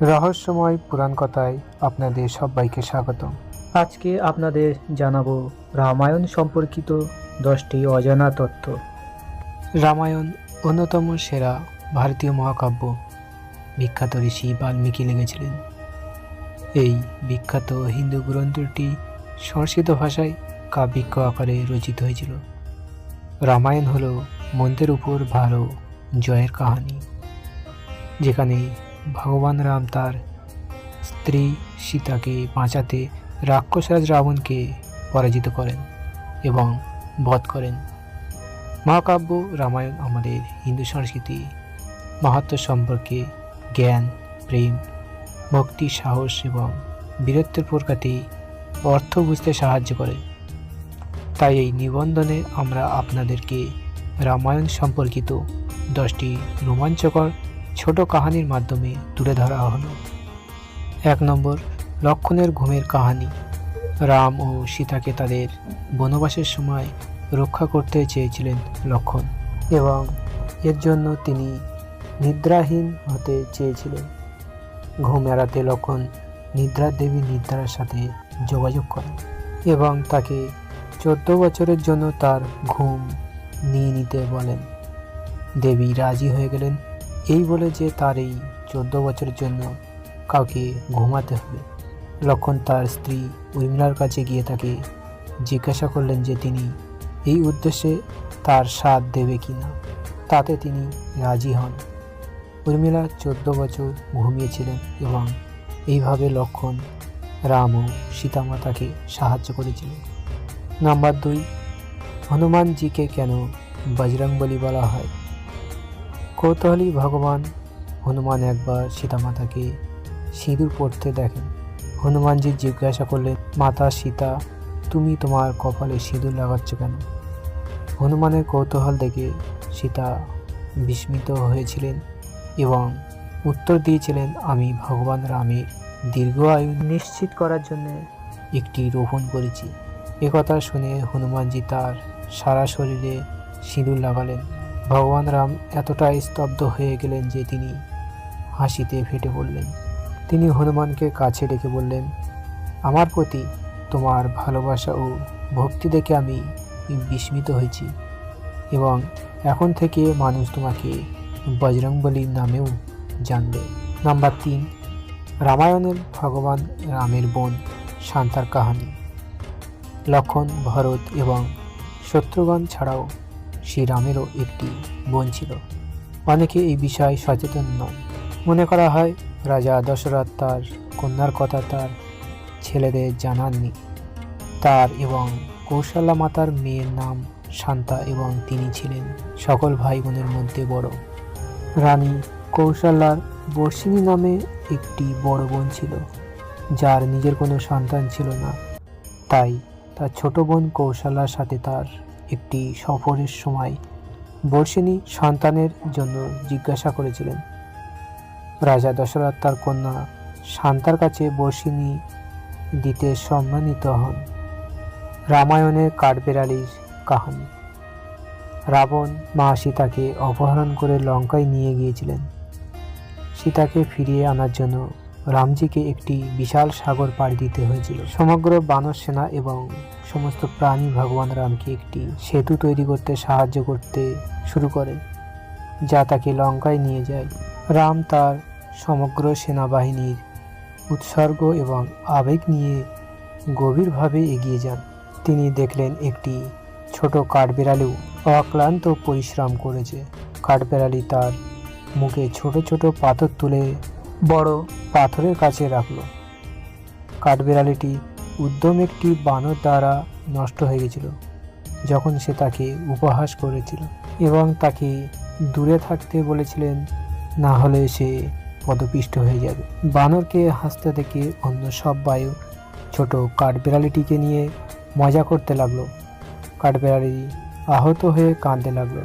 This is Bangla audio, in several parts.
রহস্যময় পুরাণ কথায় আপনাদের সবাইকে স্বাগত আজকে আপনাদের জানাব রামায়ণ সম্পর্কিত দশটি অজানা তথ্য। রামায়ণ অন্যতম সেরা ভারতীয় মহাকাব্য। বিখ্যাত ঋষি বাল্মীকি লেগেছিলেন এই বিখ্যাত হিন্দু গ্রন্থটি সংস্কৃত ভাষায় কাব্যিক আকারে রচিত হয়েছিল। রামায়ণ হলো মন্দের উপর ভালো জয়ের কাহিনী। যেখানে ভগবান রাম তার স্ত্রী সীতাকে বাঁচাতে রাক্ষসরাজ রাবণকে পরাজিত করেন এবং বধ করেন। মহাকাব্য রামায়ণ আমাদের হিন্দু সংস্কৃতি, মাহাত্ম সম্পর্কে জ্ঞান, প্রেম, ভক্তি, সাহস এবং বীরত্বের প্রকাতে অর্থ বুঝতে সাহায্য করে। তাই এই নিবন্ধনে আমরা আপনাদেরকে রামায়ণ সম্পর্কিত দশটি রোমাঞ্চকর ছোট কাহিনীর মাধ্যমে তুলে ধরা হলো। এক নম্বর, লক্ষণের ঘুমের কাহিনী। রাম ও সীতাকে তাদের বনবাসের সময় রক্ষা করতে চেয়েছিলেন লক্ষণ এবং এর জন্য তিনি নিদ্রাহীন হতে চেয়েছিলেন। ঘুম এড়াতে লক্ষণ নিদ্রা দেবী নিদ্রার সাথে যোগাযোগ করেন এবং তাকে চোদ্দ বছরের জন্য তার ঘুম নিয়ে নিতে বলেন। দেবী রাজি হয়ে গেলেন। এই বলে যে তার এই চোদ্দ বছরের জন্য কাউকে ঘুমাতে হবে। লক্ষণ তার স্ত্রী উর্মিলার কাছে গিয়ে তাকে জিজ্ঞাসা করলেন যে তিনি এই উদ্দেশ্যে তার সাথ দেবে কি না। তাতে তিনি রাজি হন। উর্মিলা চোদ্দ বছর ঘুমিয়েছিলেন এবং এইভাবে লক্ষণ, রাম ও সীতামাতাকে সাহায্য করেছিলেন। নাম্বার দুই, হনুমানজিকে কেন বজরংবলী বলা হয়? কৌতূহলী ভগবান হনুমান একবার সীতামাতাকে সিঁদুর পড়তে দেখেন। হনুমানজি জিজ্ঞাসা করলেন, মাতা সীতা, তুমি তোমার কপালে সিঁদুর লাগাচ্ছ কেন? হনুমানের কৌতূহল দেখে সীতা বিস্মিত হয়েছিলেন এবং উত্তর দিয়েছিলেন, আমি ভগবান রামের দীর্ঘ আয়ু নিশ্চিত করার জন্য একটি রোপণ করেছি। একথা শুনে হনুমানজি তার সারা শরীরে সিঁদুর লাগালেন। ভগবান রাম এতটাই স্তব্ধ হয়ে গেলেন যে তিনি হাসিতে ফেটে পড়লেন। তিনি হনুমানকে কাছে ডেকে বললেন, আমার প্রতি তোমার ভালোবাসা ও ভক্তি দেখে আমি বিস্মিত হয়েছি এবং এখন থেকে মানুষ তোমাকে বজরংবলী নামেও জানবে। নাম্বার তিন, রামায়ণের ভগবান রামের বোন শান্তার কাহানি। লক্ষণ, ভরত এবং শত্রুঘ্ন ছাড়াও শ্রীরামেরও একটি বোন ছিল। অনেকে এই বিষয়ে সচেতন নয় মনে করা হয়, রাজা দশরথ তার কন্যার কথা তার ছেলেদের জানাননি। তার এবং কৌশল্যা মাতার মেয়ের নাম শান্তা এবং তিনি ছিলেন সকল ভাই বোনের মধ্যে বড়। রানী কৌশল্যার বর্ষিনী নামে একটি বড় বোন ছিল, যার নিজের কোনো সন্তান ছিল না। তাই তার ছোট বোন কৌশল্যার সাথে তার একটি সফরের সময় বর্ষিনী সন্তানের জন্য জিজ্ঞাসা করেছিলেন। রাজা দশরথ তার কন্যা শান্তার কাছে বর্ষিনী দিতে সম্মানিত হন। রামায়ণের কাঠবেড়ালির কাহিনী। রাবণ মা সীতাকে অপহরণ করে লঙ্কায় নিয়ে গিয়েছিলেন। সীতাকে ফিরিয়ে আনার জন্য রামজিকে একটি বিশাল সাগর পাড়ি দিতে হয়েছিল। সমগ্র বানর সেনা এবং সমস্ত প্রাণী ভগবান রামকে একটি সেতু তৈরি করতে সাহায্য করতে শুরু করে, যা তাকে লঙ্কায় নিয়ে যায়। রাম তার সমগ্র সেনাবাহিনীর উৎসর্গ এবং আবেগ নিয়ে গভীরভাবে এগিয়ে যান। তিনি দেখলেন একটি ছোট কাঠবেড়ালিও অক্লান্ত পরিশ্রম করেছে। কাঠবেড়ালি তার মুখে ছোট ছোট পাথর তুলে বড় পাথরের কাছে রাখল। কাঠবেড়ালিটি উদ্যম একটি বানর দ্বারা নষ্ট হয়ে গেছিল, যখন সে তাকে উপহাস করেছিল এবং তাকে দূরে থাকতে বলেছিলেন, না হলে সে পদপিষ্ট হয়ে যাবে। বানরকে হাসতে দেখে অন্য সব বায়ু ছোট কাঠবেড়ালিটিকে নিয়ে মজা করতে লাগল। কাঠবেড়ালি আহত হয়ে কাঁদতে লাগল।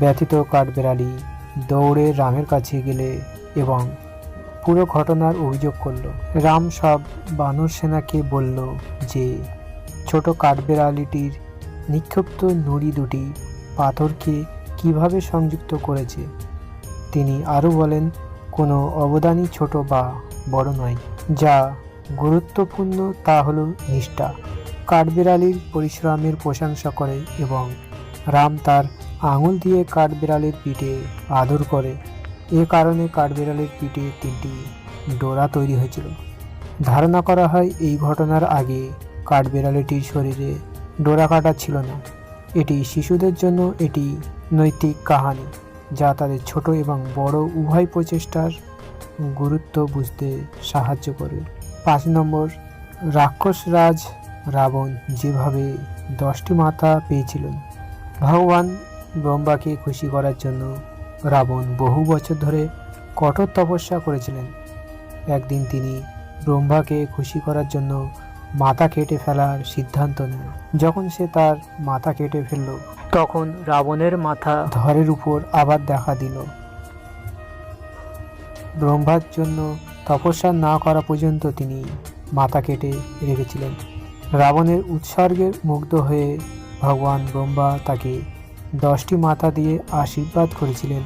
ব্যথিত কাঠবেড়ালি দৌড়ে রামের কাছে গেলে এবং পুরো ঘটনার অভিযোগ করল। রাম সব বানর সেনাকে বলল যে, ছোট কাঠবেড়ালিটির নিক্ষিপ্ত নুড়ি দুটি পাথরকে কীভাবে সংযুক্ত করেছে? তিনি আরও বলেন, কোনো অবদানই ছোট বা বড় নয়। যা গুরুত্বপূর্ণ তা হলো নিষ্ঠা। কাঠবিড়ালির পরিশ্রমের প্রশংসা করে এবং রাম তার আঙুল দিয়ে কাঠবিড়ালির পিঠে আদর করে। এ কারণে কাঠবিড়ালির পিঠে তিনটি ডোরা তৈরি হয়েছিল। ধারণা করা হয় এই ঘটনার আগে কাঠবিড়ালিটির শরীরে ডোরা কাটা ছিল না। এটি শিশুদের জন্য এটি নৈতিক কাহানি, যা তাদের ছোট এবং বড় উভয় প্রচেষ্টার গুরুত্ব বুঝতে সাহায্য করে। পাঁচ নম্বর রাক্ষসরাজ রাবণ যেভাবে দশটি মাথা পেয়েছিলেন, ভগবান ব্রহ্মাকে খুশি করার জন্য রাবণ বহু বছর ধরে কঠোর তপস্যা করেছিলেন। একদিন তিনি ব্রহ্মাকে খুশি করার জন্য মাথা কেটে ফেলার সিদ্ধান্ত নেন। যখন সে তার মাথা কেটে ফেলল, তখন রাবণের মাথা ধরের উপর আবার দেখা দিল। ব্রহ্মার জন্য তপস্যা না করা পর্যন্ত তিনি মাথা কেটে রেখেছিলেন। রাবণের উৎসর্গের মুগ্ধ হয়ে ভগবান ব্রহ্মা তাকে দশটি মাথা দিয়ে আশীর্বাদ করেছিলেন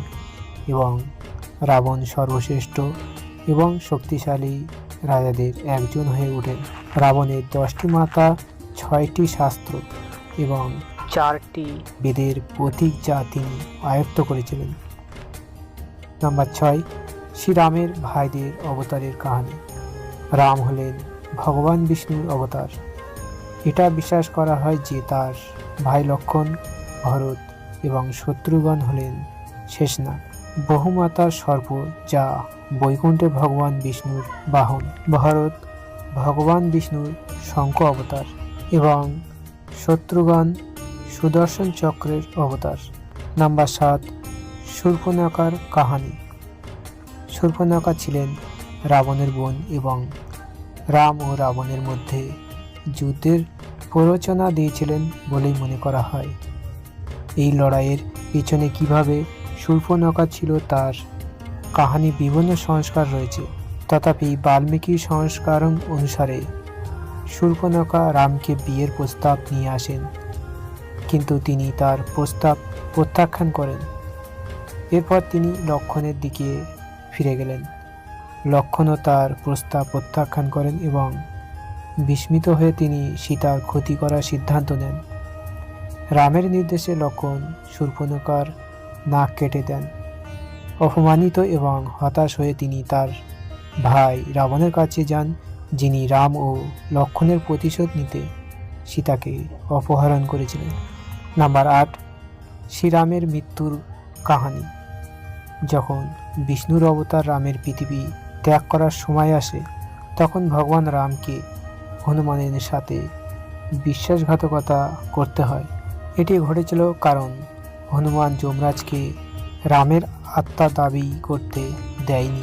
এবং রাবণ সর্বশ্রেষ্ঠ এবং শক্তিশালী রাজাদের একজন হয়ে ওঠেন। রাবণের দশটি মাথা ছয়টি শাস্ত্র এবং চারটি বেদের প্রতীক যা তিনি আয়ত্ত করেছিলেন। নাম্বার ছয় শ্রীরামের ভাইদের অবতারের কাহিনী। রাম হলেন ভগবান বিষ্ণুর অবতার। এটা বিশ্বাস করা হয় যে তার ভাই লক্ষণ ভরত এবং শত্রুঘ্ন হলেন শেষনাগ বহুমাতার সর্প যা বৈকুণ্ঠে ভগবান বিষ্ণুর বাহন। ভারত, ভগবান বিষ্ণুর শঙ্খ অবতার এবং শত্রুগণ সুদর্শন চক্রের অবতার। নাম্বার সাত, শূর্পণাকার কাহানি। শূর্পণাকা ছিলেন রাবণের বোন এবং রাম ও রাবণের মধ্যে যুদ্ধের প্ররোচনা দিয়েছিলেন বলেই মনে করা হয়। এই লড়াইয়ের পিছনে কীভাবে শূর্পণাকা ছিল তার কাহানি বিভিন্ন সংস্কার রয়েছে। তথাপি বাল্মীকি সংস্কার অনুসারে শূর্পণাকা রামকে বিয়ের প্রস্তাব নিয়ে আসেন। কিন্তু তিনি তার প্রস্তাব প্রত্যাখ্যান করেন। এরপর তিনি লক্ষণের দিকে ফিরে গেলেন। লক্ষণও তার প্রস্তাব প্রত্যাখ্যান করেন এবং বিস্মিত হয়ে তিনি সীতার ক্ষতি করার সিদ্ধান্ত নেন। রামের নির্দেশে লক্ষণ শূর্পণকার নাক কেটে দেন। অপমানিত এবং হতাশ হয়ে তিনি তার ভাই রাবণের কাছে যান, যিনি রাম ও লক্ষণের প্রতিশোধ নিতে সীতাকে অপহরণ করেছিলেন। নাম্বার আট, শ্রীরামের মৃত্যুর কাহানি। যখন বিষ্ণুর অবতার রামের পৃথিবী ত্যাগ করার সময় আসে, তখন ভগবান রামকে হনুমানের সাথে বিশ্বাসঘাতকতা করতে হয়। এটি ঘটেছিল কারণ হনুমান যমরাজকে রামের আত্মা দাবি করতে দেয়নি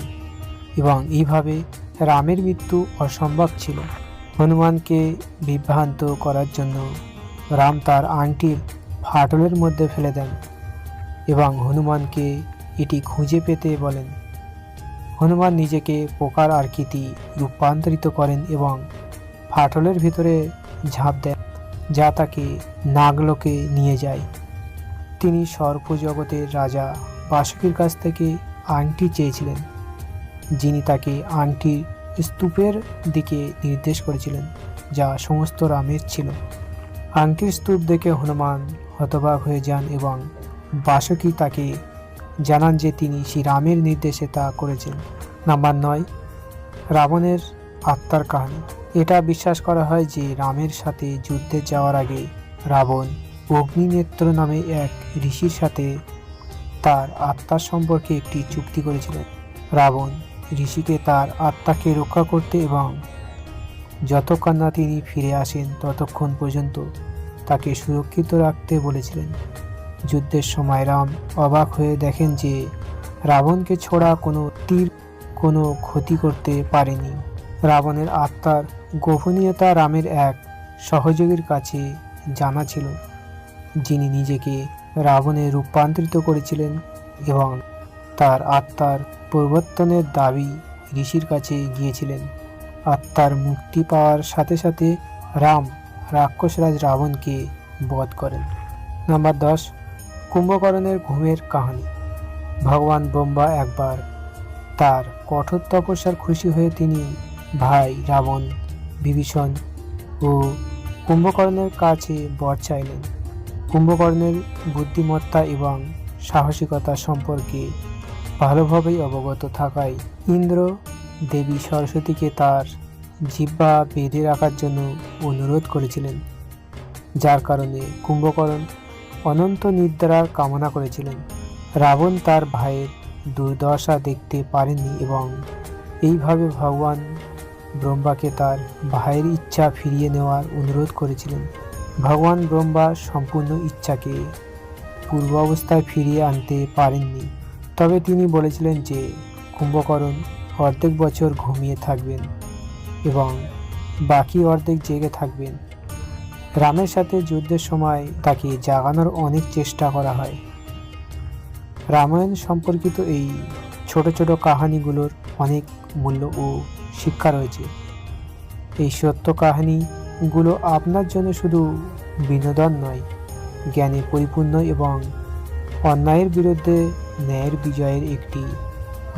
এবং এইভাবে রামের মৃত্যু অসম্ভব ছিল। হনুমানকে বিভ্রান্ত করার জন্য রাম তার আংটির ফাটলের মধ্যে ফেলে দেন এবং হনুমানকে এটি খুঁজে পেতে বলেন। হনুমান নিজেকে পোকার আকৃতি রূপান্তরিত করেন এবং ফাটলের ভিতরে ঝাঁপ দেন। যা তাকে নাগলোকে নিয়ে যায়। তিনি সর্পজগতের রাজা বাসুকীর কাছ থেকে আংটি চেয়েছিলেন, যিনি তাকে আংটির স্তূপের দিকে নির্দেশ করেছিলেন, যা সমস্ত রামের ছিল। আংটির স্তূপ দেখে হনুমান হতবাক হয়ে যান এবং বাসুকি তাকে জানান যে তিনি শ্রীরামের নির্দেশে তা করেছেন। নাম্বার নয়, রাবণের আত্মার কাহিনী। এটা বিশ্বাস করা হয় যে রামের সাথে যুদ্ধে যাওয়ার আগে রাবণ অগ্নিনেত্র নামে এক ঋষির সাথে তার আত্মার সম্পর্কে একটি চুক্তি করেছিলেন। রাবণ ঋষিকে তার আত্মাকে রক্ষা করতে এবং যতক্ষণ না তিনি ফিরে আসেন ততক্ষণ পর্যন্ত তাকে সুরক্ষিত রাখতে বলেছিলেন। যুদ্ধের সময় রাম অবাক হয়ে দেখেন যে রাবণকে ছোড়া কোনো তীর কোনো ক্ষতি করতে পারেনি। রাবণের আত্মার গোপনীয়তা রামের এক সহযোগীর কাছে জানা ছিল, যিনি নিজেকে রাবণে রূপান্তরিত করেছিলেন এবং তার আত্মার পরিবর্তনের দাবি ঋষির কাছে গিয়েছিলেন। আত্মার মুক্তি পাওয়ার সাথে সাথে রাম রাক্ষসরাজ রাবণকে বধ করেন। নাম্বার দশ, কুম্ভকরণের ঘুমের কাহিনী। ভগবান ব্রহ্মা একবার তার কঠোর তপস্যার খুশি হয়ে তিনি ভাই, রাবণ, বিভীষণ ও কুম্ভকর্ণের কাছে বর চাইলেন। কুম্ভকর্ণের বুদ্ধিমত্তা এবং সাহসিকতা সম্পর্কে ভালোভাবেই অবগত থাকায় ইন্দ্র দেবী সরস্বতীকে তার জিহ্বা বেঁধে রাখার জন্য অনুরোধ করেছিলেন, যার কারণে কুম্ভকর্ণ অনন্ত নিদ্রার কামনা করেছিলেন। রাবণ তার ভাইয়ের দুর্দশা দেখতে পারেনি এবং এইভাবে ভগবান ব্রহ্মাকে তার ভাইয়ের ইচ্ছা ফিরিয়ে নেওয়ার অনুরোধ করেছিলেন। ভগবান ব্রহ্মা সম্পূর্ণ ইচ্ছাকে পূর্ব অবস্থায় ফিরিয়ে আনতে পারেননি। তবে তিনি বলেছিলেন যে, কুম্ভকর্ণ অর্ধেক বছর ঘুমিয়ে থাকবেন এবং বাকি অর্ধেক জেগে থাকবেন। রামের সাথে যুদ্ধের সময় তাকে জাগানোর অনেক চেষ্টা করা হয়। রামায়ণ সম্পর্কিত এই ছোট ছোট কাহানিগুলোর অনেক মূল্য ও শিক্ষা রয়েছে। এই সত্য কাহিনীগুলো আপনার জন্য শুধু বিনোদন নয়, জ্ঞানে পরিপূর্ণ এবং অন্যায়ের বিরুদ্ধে ন্যায়ের বিজয়ের একটি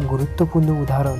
গুরুত্বপূর্ণ উদাহরণ।